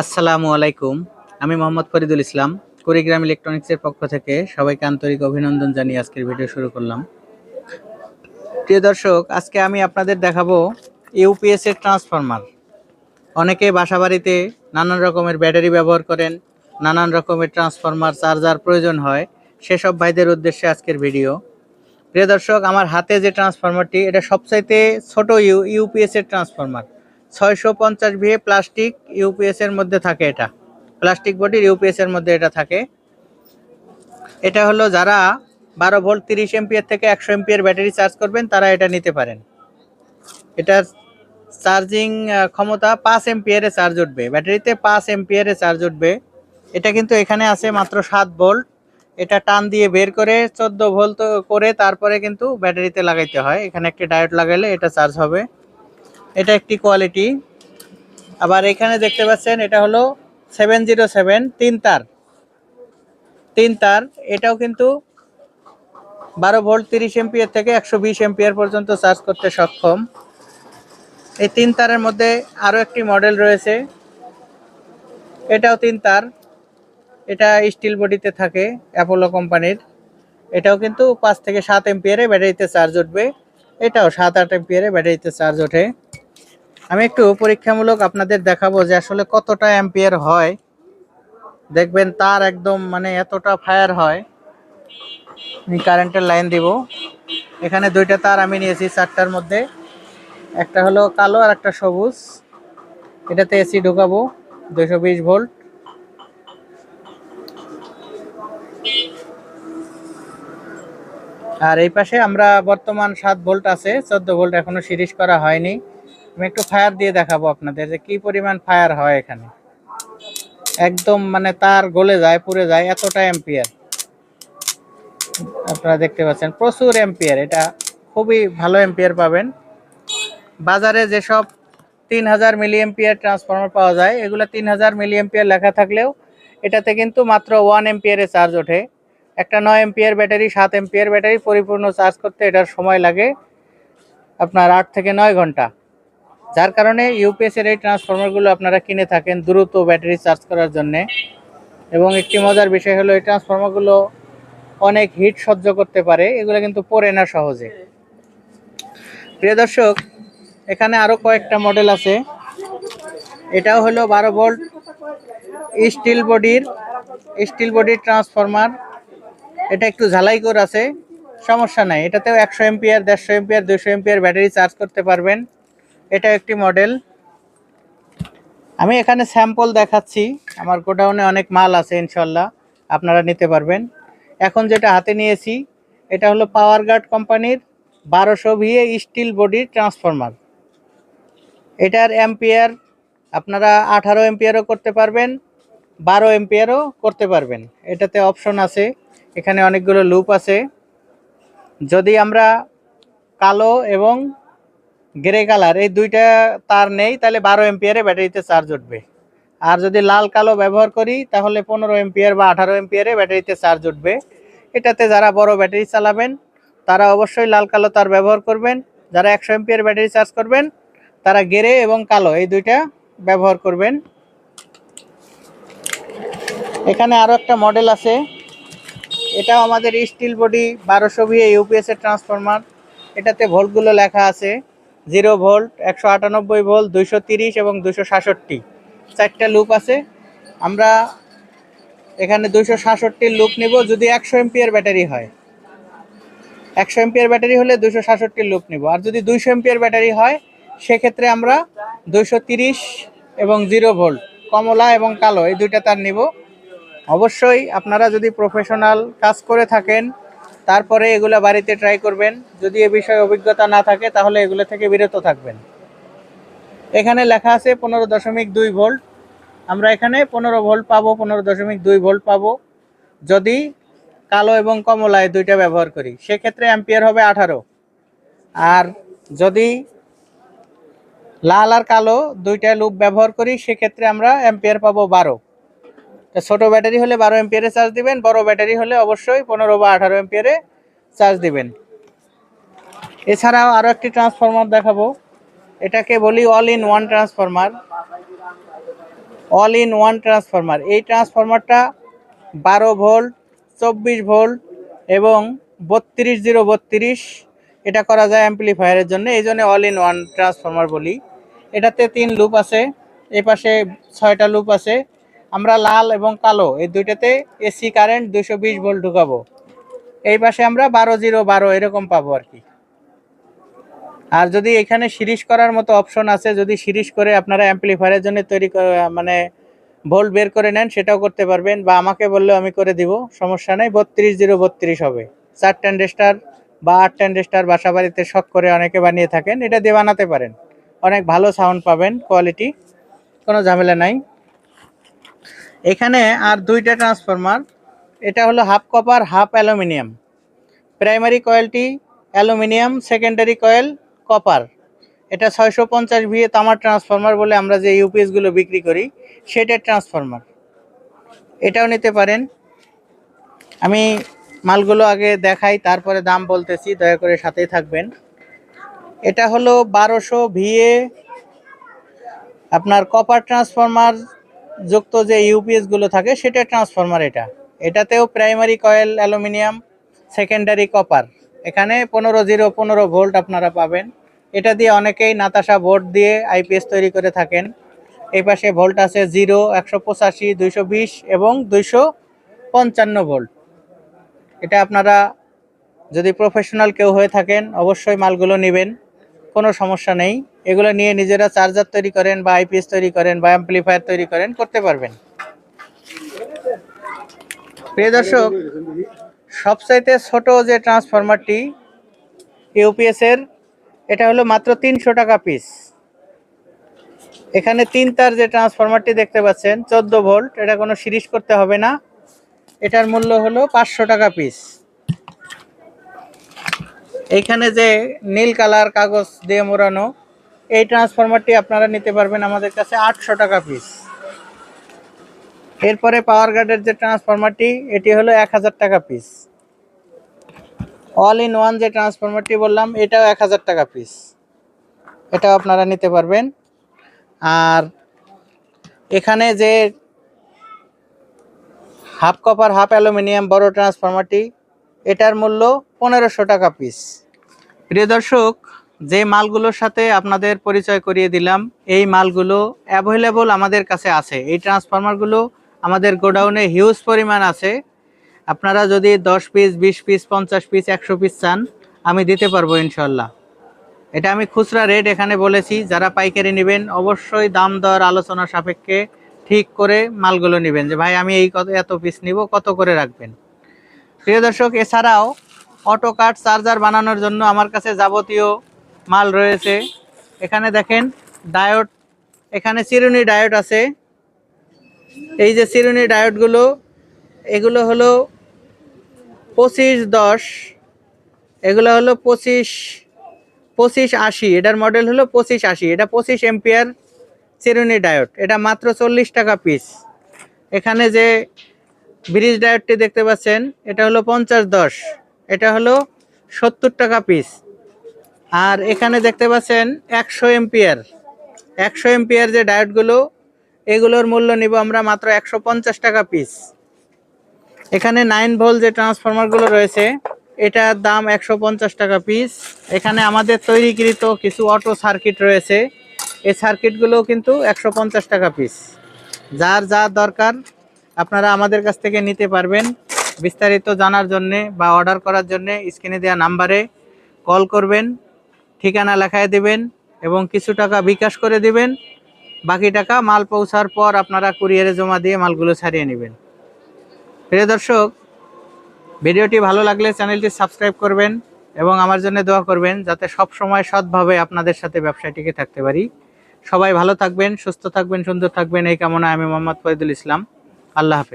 আসসালামু আলাইকুম। আমি মোহাম্মদ ফরিদুল ইসলাম, কুড়িগ্রাম ইলেকট্রনিক্সের পক্ষ থেকে সবাইকে আন্তরিক অভিনন্দন জানিয়ে আজকের ভিডিও শুরু করলাম। প্রিয় দর্শক, আজকে আমি আপনাদের দেখাবো ইউপিএস এর ট্রান্সফরমার। অনেকে বাসাবাড়িতে নানান রকমের ব্যাটারি ব্যবহার করেন, নানান রকমের ট্রান্সফরমার, চার্জার প্রয়োজন হয়, সেসব ভাইদের উদ্দেশ্যে আজকের ভিডিও। প্রিয় দর্শক, আমার হাতে যে ট্রান্সফরমারটি, এটা সবচাইতে ছোট ইউ ইউপিএস এর ট্রান্সফরমার। ছয়শো পঞ্চাশ ভিএ প্লাস্টিক ইউপিএস এর মধ্যে থাকে এটা। প্লাস্টিক বডির ইউপিএস এর মধ্যে এটা থাকে। এটা হলো যারা বারো ভোল্ট তিরিশ এমপিয়ার থেকে একশো এমপিয়ার ব্যাটারি চার্জ করবেন, তারা এটা নিতে পারেন। এটার চার্জিং ক্ষমতা পাঁচ এমপিয়ারে চার্জ উঠবে। ব্যাটারিতে পাঁচ এমপিয়ারে চার্জ উঠবে। এটা কিন্তু এখানে আছে মাত্র সাত ভোল্ট। এটা টান দিয়ে বের করে চোদ্দ ভোল্ট করে তারপরে কিন্তু ব্যাটারিতে লাগাইতে হয়। এখানে একটি ডায়োড লাগাইলে এটা চার্জ হবে। এটা একটি কোয়ালিটি। আবার এখানে দেখতে পাচ্ছেন, এটা হলো সেভেন জিরো সেভেন, তিন তার। তিন তার, এটাও কিন্তু বারো ভোল্ট তিরিশ এমপিয়ার থেকে একশো বিশ এমপিয়ার পর্যন্ত চার্জ করতে সক্ষম। এই তিন তারের মধ্যে আরও একটি মডেল রয়েছে। এটাও তিন তার। এটা স্টিল বডিতে থাকে অ্যাপোলো কোম্পানির। এটাও কিন্তু পাঁচ থেকে সাত এমপিয়ারে ব্যাটারিতে চার্জ উঠবে। এটাও সাত আট এমপিয়ারে ব্যাটারিতে চার্জ ওঠে। আমি একটু পরীক্ষামূলক আপনাদের দেখাবো যে আসলে কতটা অ্যাম্পিয়ার হয়। দেখবেন তার একদম মানে এতটা ফায়ার হয়। আমি কারেন্টের লাইন দিব। এখানে দুইটা তার আমি নিয়েছি চারটার মধ্যে। একটা হলো কালো আর একটা সবুজ। এটাতে এসি ঢুকাবো দুশো বিশ ভোল্ট আর এই পাশে আমরা বর্তমান সাত ভোল্ট আছে, চোদ্দ ভোল্ট এখনও সিরিজ করা হয়নি। আমি একটু ফায়ার দিয়ে দেখাবো আপনাদের যে কি পরিমাণ ফায়ার হয় এখানে। একদম মানে তার গলে যায়, পুড়ে যায়, এতটা এম্পিয়ার আপনারা দেখতে পাচ্ছেন, প্রচুর এম্পিয়ার এটা খুবই ভালো এম্পিয়ার পাবেন। বাজারে যেসব তিন হাজার মিলি এম্পিয়ার ট্রান্সফর্মার পাওয়া যায়, এগুলো তিন হাজার মিলি এম্পিয়ার লেখা থাকলেও এটাতে কিন্তু মাত্র ওয়ান এম্পিয়ারে চার্জ ওঠে। একটা নয় এম্পিয়ার ব্যাটারি সাত এম্পিয়ার ব্যাটারি পরিপূর্ণ চার্জ করতে এটার সময় লাগে আপনার আট থেকে নয় ঘণ্টা। যার কারণে ইউপিএস এর এই ট্রান্সফর্মারগুলো আপনারা কিনে থাকেন দ্রুত ব্যাটারি চার্জ করার জন্য। এবং একটি মজার বিষয় হলো, এই ট্রান্সফর্মারগুলো অনেক হিট সহ্য করতে পারে, এগুলো কিন্তু পড়ে না সহজে। প্রিয় দর্শক, এখানে আরও কয়েকটা মডেল আছে। এটাও হলো বারো ভোল্ট স্টিল বডির স্টিল বডির ট্রান্সফরমার এটা একটু ঝালাই করে আছে, সমস্যা নাই। এটাতেও একশো এমপিয়ার, দেড়শো এমপিয়ার দুশো এমপিয়ার ব্যাটারি চার্জ করতে পারবেন। এটা একটি মডেল আমি এখানে স্যাম্পল দেখাচ্ছি। আমার গোডাউনে অনেক মাল আছে, ইনশাল্লাহ। আপনারা নিতে পারবেন। এখন যেটা হাতে নিয়েছি, এটা হলো পাওয়ার গার্ড কোম্পানির বারোশো ভিএ স্টিল বডির ট্রান্সফরমার এটার এম্পিয়ার আপনারা আঠারো এম্পিয়ারও করতে পারবেন, বারো এম্পিয়ারও করতে পারবেন। এটাতে অপশন আছে, এখানে অনেকগুলো লুপ আছে। যদি আমরা কালো এবং গ্রে কালার এই দুইটা তার নেই, তাহলে বারো এম্পিয়ারে ব্যাটারিতে চার্জ উঠবে। আর যদি লাল কালো ব্যবহার করি, তাহলে পনেরো এম্পিয়ার বা আঠারো এম্পিয়ারে ব্যাটারিতে চার্জ উঠবে। এটাতে যারা বড় ব্যাটারি চালাবেন, তারা অবশ্যই লাল কালো তার ব্যবহার করবেন। যারা একশো এম্পিয়ার ব্যাটারি চার্জ করবেন, তারা গেরে এবং কালো এই দুইটা ব্যবহার করবেন। এখানে আরও একটা মডেল আছে। এটাও আমাদের স্টিল বডি বারোশো ভিএ ইউপিএস এর ট্রান্সফরমার এটাতে ভোল্টগুলো লেখা আছে। জিরো ভোল্ট, একশো আটানব্বই ভোল্ট, দুইশো তিরিশ এবং দুশো সাতষট্টি। চারটা লুপ আছে। আমরা এখানে দুইশো সাতষট্টির লুপ নেব যদি একশো এমপিয়ার ব্যাটারি হয়। একশো এমপিয়ার ব্যাটারি হলে দুশো সাতষট্টির লুপ নিব। আর যদি দুইশো এমপিয়ার ব্যাটারি হয়, সেক্ষেত্রে আমরা দুইশো তিরিশ এবং জিরো ভোল্ট, কমলা এবং কালো, এই দুইটা তার নিব। অবশ্যই আপনারা যদি প্রফেশনাল কাজ করে থাকেন তারপরে এগুলো বাড়িতে ট্রাই করবেন। যদি এ বিষয়ে অভিজ্ঞতা না থাকে, তাহলে এগুলো থেকে বিরত থাকবেন। এখানে লেখা আছে পনেরো দশমিক দুই ভোল্ট। আমরা এখানে পনেরো ভোল্ট পাবো, পনেরো দশমিক দুই ভোল্ট পাবো। যদি কালো এবং কমলায় দুইটা ব্যবহার করি, সেক্ষেত্রে অ্যাম্পিয়ার হবে আঠারো। আর যদি লাল আর কালো দুইটা লুপ ব্যবহার করি, সেক্ষেত্রে আমরা অ্যাম্পিয়ার পাবো বারো। ছোটো ব্যাটারি হলে বারো এম্পিয়ারে চার্জ দিবেন, বড় ব্যাটারি হলে অবশ্যই পনেরো বা আঠারো এম্পিয়ারে চার্জ দিবেন। এছাড়াও আরও একটি ট্রান্সফরমার দেখাবো। এটাকে বলি all in one transformer all in one transformer এই ট্রান্সফরমারটা বারো ভোল্ট, চব্বিশ ভোল্ট এবং বত্রিশ জিরো বত্রিশ। এটা করা যায় অ্যাম্পলিফায়ারের জন্য, এই জন্য অল ইন ওয়ান ট্রান্সফরমার বলি। এটাতে তিন লুপ আছে এ পাশে ছয়টা লুপ আছে। আমরা লাল এবং কালো, এই দুইটাতে এসি কারেন্ট দুশো বিশ ভোল্ট ঢুকাবো। এই পাশে আমরা বারো জিরো বারো এরকম পাবো আর কি। আর যদি এখানে সিরিজ করার মতো অপশন আছে, যদি সিরিজ করে আপনারা অ্যাম্পলিফায়ারের জন্য তৈরি মানে ভোল্ট বের করে নেন, সেটাও করতে পারবেন। বা আমাকে বললেও আমি করে দিব, সমস্যা নেই, বত্রিশ জিরো বত্রিশ হবে। চার ট্যান্ডেস্টার বা আট ট্যান্ডেস্টার বাসা বাড়িতে শখ করে অনেকে বানিয়ে থাকেন, এটা দিয়ে বানাতে পারেন। অনেক ভালো সাউন্ড পাবেন কোয়ালিটি কোনো ঝামেলা নাই। এখানে আর দুইটা ট্রান্সফরমার এটা হলো half copper half aluminium primary কয়েলটি aluminium secondary coil copper এটা ছয়শো পঞ্চাশ ভিএ তামার ট্রান্সফরমার বলে আমরা যে ইউপিএসগুলো বিক্রি করি সেটার ট্রান্সফরমার এটাও নিতে পারেন। আমি মালগুলো আগে দেখাই, তারপরে দাম বলতেছি, দয়া করে সাথেই থাকবেন। এটা হলো বারোশো ভিএ আপনার কপার ট্রান্সফরমার যুক্ত যে ইউপিএসগুলো থাকে, সেটা ট্রান্সফরমার এটা। এটাতেও primary coil aluminium secondary copper এখানে পনেরো জিরো, পনেরো ভোল্ট আপনারা পাবেন। এটা দিয়ে অনেকেই নাতাশা বোর্ড দিয়ে আইপিএস তৈরি করে থাকেন। এই পাশে ভোল্ট আছে জিরো, একশো পঁচাশি, দুইশো বিশ এবং দুইশো পঞ্চান্ন ভোল্ট এটা আপনারা যদি প্রফেশনাল কেউ হয়ে থাকেন, অবশ্যই মালগুলো নেবেন। কোনো সমস্যা নেই। এগুলো নিয়ে নিজেরা চার্জার তৈরি করেন বা আইপিএস তৈরি করেন বা অ্যাম্পলিফায়ার তৈরি করেন, করতে পারবেন। প্রিয় দর্শক, সবচাইতে ছোট যে ট্রান্সফরমারটি ইউপিএস এর, এটা হলো মাত্র তিনশো টাকা পিস এখানে তিন তার যে ট্রান্সফরমারটি দেখতে পাচ্ছেন, চোদ্দ ভোল্ট এটা কোনো সিরিজ করতে হবে না। এটার মূল্য হলো পাঁচশো টাকা পিস এইখানে যে নীল কালার কাগজ দিয়ে মোড়ানো, এই ট্রান্সফরমারটি আপনারা নিতে পারবেন আমাদের কাছে আটশো টাকা পিস এরপরে পাওয়ার গার্ডের যে ট্রান্সফরমারটি এটি হলো এক হাজার টাকা পিস অল ইন ওয়ান যে ট্রান্সফরমারটি বললাম, এটাও এক হাজার টাকা পিস এটাও আপনারা নিতে পারবেন। আর এখানে যে হাফ কপার হাফ অ্যালুমিনিয়াম বড় ট্রান্সফরমারটি এটার মূল্য পনেরোশো টাকা পিস প্রিয় দর্শক, যে মালগুলোর সাথে আপনাদের পরিচয় করিয়ে দিলাম, এই মালগুলো অ্যাভেলেবল আমাদের কাছে আছে। এই ট্রান্সফরমারগুলো আমাদের গোডাউনে হিউজ পরিমাণ আছে। আপনারা যদি দশ পিস বিশ পিস পঞ্চাশ পিস একশো পিস চান, আমি দিতে পারব ইনশাল্লাহ এটা আমি খুচরা রেট এখানে বলেছি। যারা পাইকারি নেবেন, অবশ্যই দাম দর আলোচনা সাপেক্ষে ঠিক করে মালগুলো নেবেন। যে ভাই, আমি এই কত, এত পিস নিব, কত করে রাখবেন? প্রিয় দর্শক, এছাড়াও অটো কাট চার্জার বানানোর জন্য আমার কাছে যাবতীয় মাল রয়েছে। এখানে দেখেন ডায়োড এখানে চিরুনি ডায়োড আছে। এই যে চিরুনি ডায়োডগুলো এগুলো হলো পঁচিশ দশ, এগুলো হলো পঁচিশ পঁচিশ আশি, এটার মডেল হলো পঁচিশ আশি, এটা পঁচিশ এম্পিয়ার চিরুনি ডায়োড এটা মাত্র চল্লিশ টাকা পিস এখানে যে ব্রিজ ডায়োডটি দেখতে পাচ্ছেন, এটা হলো পঞ্চাশ দশ, এটা হলো সত্তর টাকা পিস আর এখানে দেখতে পাচ্ছেন একশো এম্পিয়ার একশো এম্পিয়ার যে ডায়োডগুলো, এগুলোর মূল্য নিব আমরা মাত্র একশো পঞ্চাশ টাকা পিস এখানে নাইন ভোল যে ট্রান্সফরমারগুলো রয়েছে, এটার দাম একশো পঞ্চাশ টাকা পিস এখানে আমাদের তৈরিকৃত কিছু অটো সার্কিট রয়েছে, এই সার্কিটগুলো কিন্তু একশো পঞ্চাশ টাকা পিস যার যা দরকার আপনারা আমাদের কাছ থেকে নিতে পারবেন। বিস্তারিত জানার জন্যে বা অর্ডার করার জন্যে স্ক্রিনে দেওয়া নাম্বারে কল করবেন, ঠিকানা লেখায় দেবেন এবং কিছু টাকা বিকাশ করে দিবেন। বাকি টাকা মাল পৌঁছার পর আপনারা কুরিয়ারে জমা দিয়ে মালগুলো ছাড়িয়ে নেবেন। প্রিয় দর্শক, ভিডিওটি ভালো লাগলে চ্যানেলটি সাবস্ক্রাইব করবেন এবং আমার জন্য দোয়া করবেন যাতে সব সময় সৎভাবে আপনাদের সাথে ব্যবসায় টিকে থাকতে পারি। সবাই ভালো থাকবেন, সুস্থ থাকবেন, সুন্দর থাকবেন। এই কামনায় আমি মোহাম্মদ ফরিদুল ইসলাম। আল্লাহ হাফেজ